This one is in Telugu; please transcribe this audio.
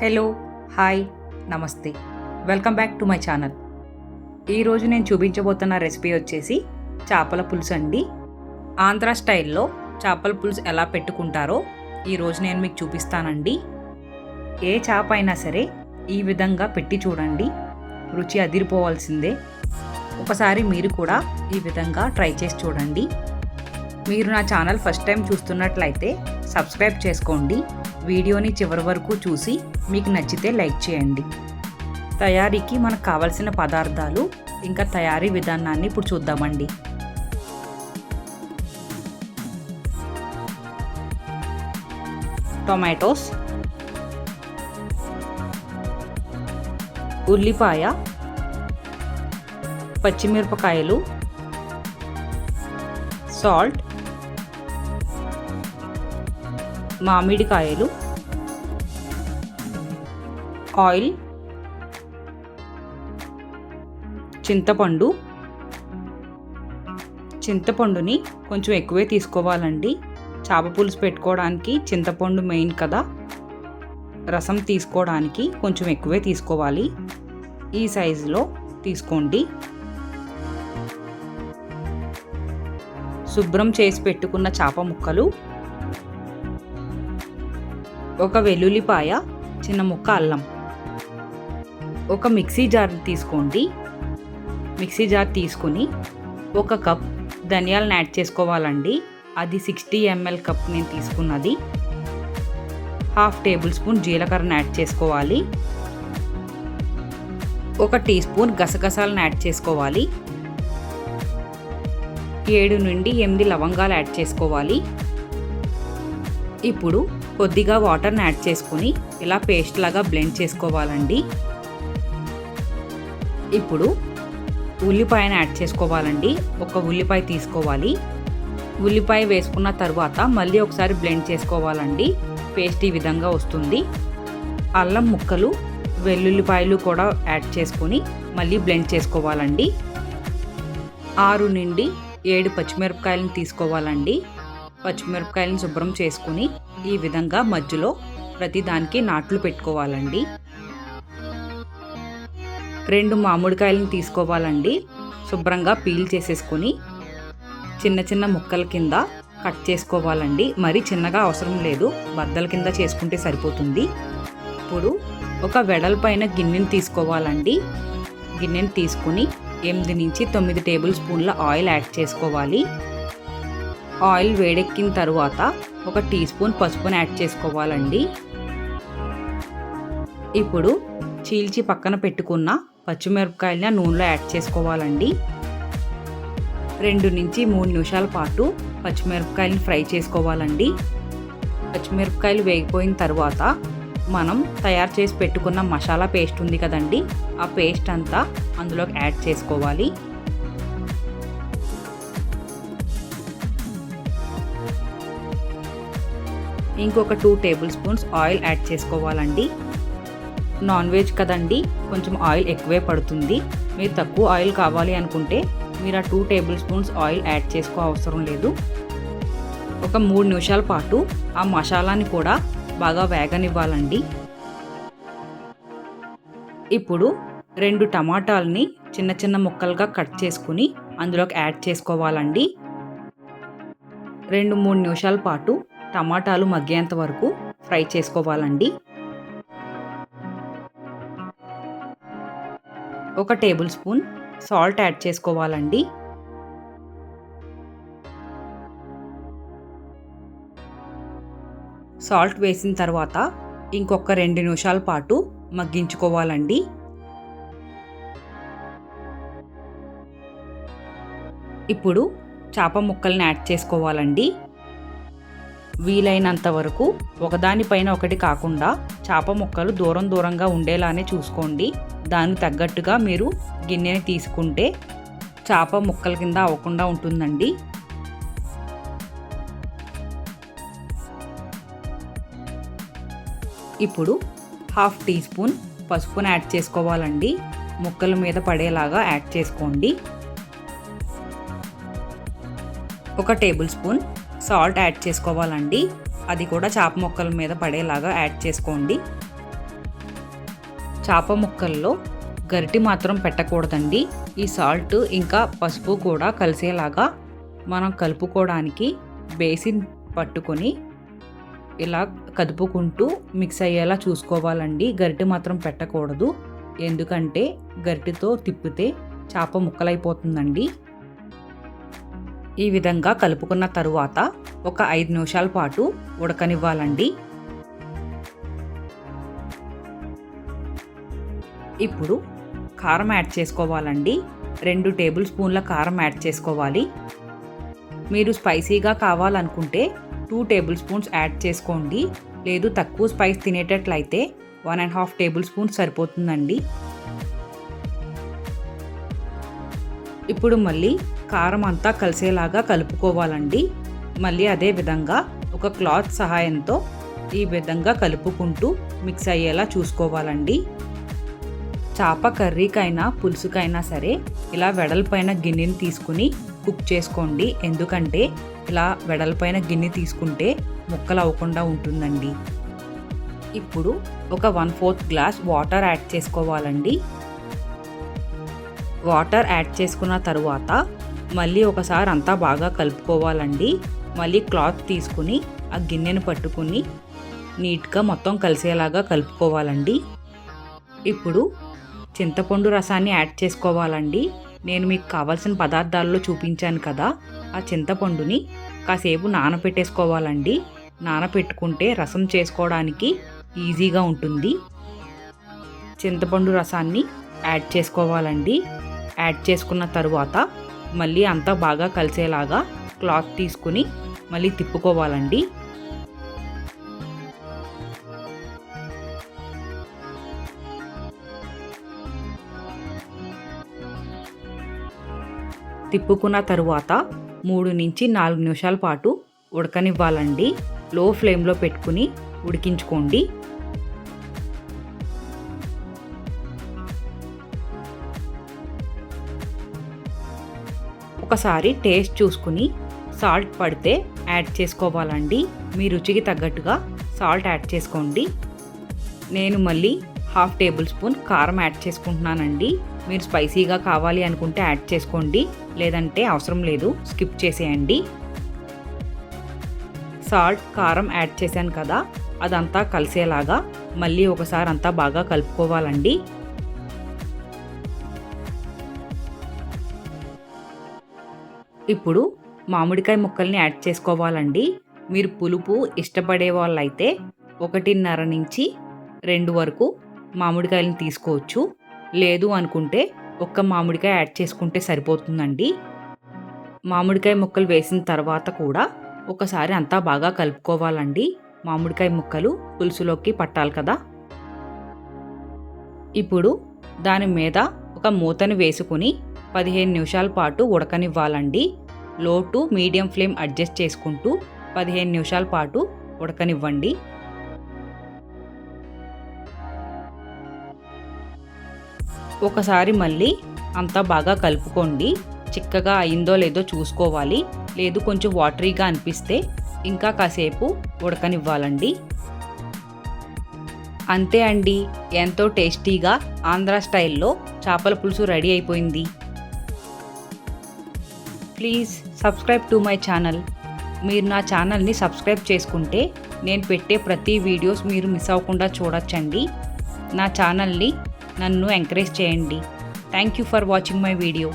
హలో హాయ్ నమస్తే. Welcome back to my channel. ఈరోజు నేను చూపించబోతున్న రెసిపీ వచ్చేసి చేపల పులుసు అండి. ఆంధ్ర స్టైల్లో చేపల పులుసు ఎలా పెట్టుకుంటారో ఈరోజు నేను మీకు చూపిస్తానండి. ఏ చేప అయినా సరే ఈ విధంగా పెట్టి చూడండి. రుచి అదిరిపోవాల్సిందే. ఒకసారి మీరు కూడా ఈ విధంగా ట్రై చేసి చూడండి. మీరు నా ఛానల్ ఫస్ట్ టైం చూస్తున్నట్లయితే సబ్స్క్రైబ్ చేసుకోండి. వీడియోని చివరి వరకు చూసి మీకు నచ్చితే లైక్ చేయండి. తయారీకి మనకు కావలసిన పదార్థాలు ఇంకా తయారీ విధానాన్ని ఇప్పుడు చూద్దామండి. టొమాటోస్ ఉల్లిపాయ పచ్చిమిరపకాయలు సాల్ట్ మామిడికాయలు ఆయిల్ చింతపండు. చింతపండుని కొంచెం ఎక్కువే తీసుకోవాలండి. చేప పులుసు పెట్టుకోవడానికి చింతపండు మెయిన్ కదా. రసం తీసుకోవడానికి కొంచెం ఎక్కువే తీసుకోవాలి. ఈ సైజులో తీసుకోండి. శుభ్రం చేసి పెట్టుకున్న చేప ముక్కలు ఒక వెల్లుల్లిపాయ చిన్న ముక్క అల్లం. ఒక మిక్సీ జార్ తీసుకోండి. మిక్సీ జార్ తీసుకుని ఒక కప్ ధనియాలను యాడ్ చేసుకోవాలండి. అది సిక్స్టీ ఎంఎల్ కప్ నేను తీసుకున్నది. హాఫ్ టేబుల్ స్పూన్ జీలకర్రను యాడ్ చేసుకోవాలి. ఒక టీ స్పూన్ గసగసాలను యాడ్ చేసుకోవాలి. ఏడు నుండి ఎనిమిది లవంగాలు యాడ్ చేసుకోవాలి. ఇప్పుడు కొద్దిగా వాటర్ని యాడ్ చేసుకొని ఇలా పేస్ట్ లాగా బ్లెండ్ చేసుకోవాలండి. ఇప్పుడు ఉల్లిపాయను యాడ్ చేసుకోవాలండి. ఒక ఉల్లిపాయ తీసుకోవాలి. ఉల్లిపాయ వేసుకున్న తర్వాత మళ్ళీ ఒకసారి బ్లెండ్ చేసుకోవాలండి. పేస్ట్ ఈ విధంగా వస్తుంది. అల్లం ముక్కలు వెల్లుల్లిపాయలు కూడా యాడ్ చేసుకొని మళ్ళీ బ్లెండ్ చేసుకోవాలండి. ఆరు నుండి ఏడు పచ్చిమిరపకాయలను తీసుకోవాలండి. పచ్చిమిరపకాయలను శుభ్రం చేసుకుని ఈ విధంగా మధ్యలో ప్రతిదానికి నాట్లు పెట్టుకోవాలండి. రెండు మామిడికాయలను తీసుకోవాలండి. శుభ్రంగా పీల్ చేసేసుకొని చిన్న చిన్న ముక్కల కింద కట్ చేసుకోవాలండి. మరి చిన్నగా అవసరం లేదు. బద్దల కింద చేసుకుంటే సరిపోతుంది. ఇప్పుడు ఒక వెడల్పైన గిన్నెని తీసుకోవాలండి. గిన్నెని తీసుకుని ఎనిమిది నుంచి తొమ్మిది టేబుల్ స్పూన్ల ఆయిల్ యాడ్ చేసుకోవాలి. ఆయిల్ వేడెక్కిన తర్వాత ఒక టీ స్పూన్ పసుపుని యాడ్ చేసుకోవాలండి. ఇప్పుడు చీల్చి పక్కన పెట్టుకున్న పచ్చిమిరపకాయలని నూనెలో యాడ్ చేసుకోవాలండి. రెండు నుంచి మూడు నిమిషాల పాటు పచ్చిమిరపకాయలను ఫ్రై చేసుకోవాలండి. పచ్చిమిరపకాయలు వేగిపోయిన తర్వాత మనం తయారు చేసి పెట్టుకున్న మసాలా పేస్ట్ ఉంది కదండి ఆ పేస్ట్ అంతా అందులోకి యాడ్ చేసుకోవాలి. ఇంకొక two table spoons oil add చేసుకోవాలండి. నాన్ వెజ్ కదండి కొంచెం ఆయిల్ ఎక్కువే పడుతుంది. మీరు తక్కువ ఆయిల్ కావాలి అనుకుంటే మీరు ఆ two table spoons oil add చేసుకో అవసరం లేదు. ఒక మూడు నిమిషాల పాటు ఆ మసాలాని కూడా బాగా వేగనివ్వాలండి. ఇప్పుడు రెండు టమాటాలని చిన్న చిన్న ముక్కలుగా కట్ చేసుకుని అందులోకి యాడ్ చేసుకోవాలండి. రెండు మూడు నిమిషాల పాటు టమాటాలు మగ్గేంత వరకు ఫ్రై చేసుకోవాలండి. ఒక టేబుల్ స్పూన్ సాల్ట్ యాడ్ చేసుకోవాలండి. సాల్ట్ వేసిన తర్వాత ఇంకొక రెండు నిమిషాల పాటు మగ్గించుకోవాలండి. ఇప్పుడు చేప ముక్కల్ని యాడ్ చేసుకోవాలండి. వీలైనంత వరకు ఒకదానిపైన ఒకటి కాకుండా చేప ముక్కలు దూరం దూరంగా ఉండేలానే చూసుకోండి. దానికి తగ్గట్టుగా మీరు గిన్నెని తీసుకుంటే చేప ముక్కల కింద అవ్వకుండా ఉంటుందండి. ఇప్పుడు హాఫ్ టీ స్పూన్ పసుపును యాడ్ చేసుకోవాలండి. ముక్కల మీద పడేలాగా యాడ్ చేసుకోండి. ఒక టేబుల్ స్పూన్ సాల్ట్ యాడ్ చేసుకోవాలండి. అది కూడా చేప ముక్కల మీద పడేలాగా యాడ్ చేసుకోండి. చేప ముక్కల్లో గరిటి మాత్రం పెట్టకూడదండి. ఈ సాల్ట్ ఇంకా పసుపు కూడా కలిసేలాగా మనం కలుపుకోవడానికి బేసిన్ పట్టుకొని ఇలా కదుపుకుంటూ మిక్స్ అయ్యేలా చూసుకోవాలండి. గరిటె మాత్రం పెట్టకూడదు. ఎందుకంటే గరిటెతో తిప్పితే చేప ముక్కలైపోతుందండి. ఈ విధంగా కలుపుకున్న తరువాత ఒక ఐదు నిమిషాల పాటు ఉడకనివ్వాలండి. ఇప్పుడు కారం యాడ్ చేసుకోవాలండి. రెండు టేబుల్ స్పూన్ల కారం యాడ్ చేసుకోవాలి. మీరు స్పైసీగా కావాలనుకుంటే టూ టేబుల్ స్పూన్స్ యాడ్ చేసుకోండి. లేదు తక్కువ spice తినేటట్లయితే one and half table spoons సరిపోతుందండి. ఇప్పుడు మళ్ళీ కారం అంతా కలిసేలాగా కలుపుకోవాలండి. మళ్ళీ అదే విధంగా ఒక క్లాత్ సహాయంతో ఈ విధంగా కలుపుకుంటూ మిక్స్ అయ్యేలా చూసుకోవాలండి. చేప కర్రీకైనా పులుసుకైనా సరే ఇలా వెడల్పైన గిన్నెని తీసుకుని కుక్ చేసుకోండి. ఎందుకంటే ఇలా వెడల్పైన గిన్నె తీసుకుంటే ముక్కలు అవ్వకుండా ఉంటుందండి. ఇప్పుడు ఒక one fourth glass water add చేసుకోవాలండి. వాటర్ యాడ్ చేసుకున్న తరువాత మళ్ళీ ఒకసారి అంతా బాగా కలుపుకోవాలండి. మళ్ళీ క్లాత్ తీసుకుని ఆ గిన్నెను పట్టుకుని నీట్గా మొత్తం కలిసేలాగా కలుపుకోవాలండి. ఇప్పుడు చింతపండు రసాన్ని యాడ్ చేసుకోవాలండి. నేను మీకు కావాల్సిన పదార్థాల్లో చూపించాను కదా ఆ చింతపండుని కాసేపు నానబెట్టేసుకోవాలండి నానపెట్టుకుంటే రసం చేసుకోవడానికి ఈజీగా ఉంటుంది. చింతపండు రసాన్ని యాడ్ చేసుకోవాలండి. యాడ్ చేసుకున్న తరువాత మళ్ళీ అంతా బాగా కలిసేలాగా క్లాత్ తీసుకుని మళ్ళీ తిప్పుకోవాలండి. తిప్పుకున్న తరువాత మూడు నుంచి నాలుగు నిమిషాల పాటు ఉడకనివ్వాలండి. లో ఫ్లేమ్లో పెట్టుకుని ఉడికించుకోండి. ఒకసారి టేస్ట్ చూసుకుని సాల్ట్ పడితే యాడ్ చేసుకోవాలండి. మీ రుచికి తగ్గట్టుగా సాల్ట్ యాడ్ చేసుకోండి. నేను మళ్ళీ హాఫ్ టేబుల్ స్పూన్ కారం యాడ్ చేసుకుంటున్నానండి. మీరు స్పైసీగా కావాలి అనుకుంటే యాడ్ చేసుకోండి. లేదంటే అవసరం లేదు స్కిప్ చేసేయండి. సాల్ట్ కారం యాడ్ చేశాను కదా అదంతా కలిసేలాగా మళ్ళీ ఒకసారి అంతా బాగా కలుపుకోవాలండి. ఇప్పుడు మామిడికాయ ముక్కల్ని యాడ్ చేసుకోవాలండి. మీరు పులుపు ఇష్టపడే వాళ్ళైతే ఒకటిన్నర నుంచి రెండు వరకు మామిడికాయలను తీసుకోవచ్చు. లేదు అనుకుంటే ఒక్క మామిడికాయ యాడ్ చేసుకుంటే సరిపోతుందండి. మామిడికాయ ముక్కలు వేసిన తర్వాత కూడా ఒకసారి అంతా బాగా కలుపుకోవాలండి. మామిడికాయ ముక్కలు పులుసులోకి పట్టాలి కదా. ఇప్పుడు దాని మీద ఒక మూతను వేసుకుని పదిహేను నిమిషాల పాటు ఉడకనివ్వాలండి. లో టు మీడియం ఫ్లేమ్ అడ్జస్ట్ చేసుకుంటూ పదిహేను నిమిషాల పాటు ఉడకనివ్వండి. ఒకసారి మళ్ళీ అంతా బాగా కలుపుకోండి. చిక్కగా అయిందో లేదో చూసుకోవాలి. లేదు కొంచెం వాటరీగా అనిపిస్తే ఇంకా కాసేపు ఉడకనివ్వాలండి. అంతే అండి. ఎంతో టేస్టీగా ఆంధ్ర స్టైల్లో చేపల పులుసు రెడీ అయిపోయింది. Please subscribe to my channel మీరు నా ఛానల్ని సబ్స్క్రైబ్ చేసుకుంటే నేను పెట్టే ప్రతి వీడియోస్ మీరు మిస్ అవ్వకుండా చూడొచ్చండి. నా ఛానల్ని నన్ను ఎంకరేజ్ చేయండి. Thank you for watching my video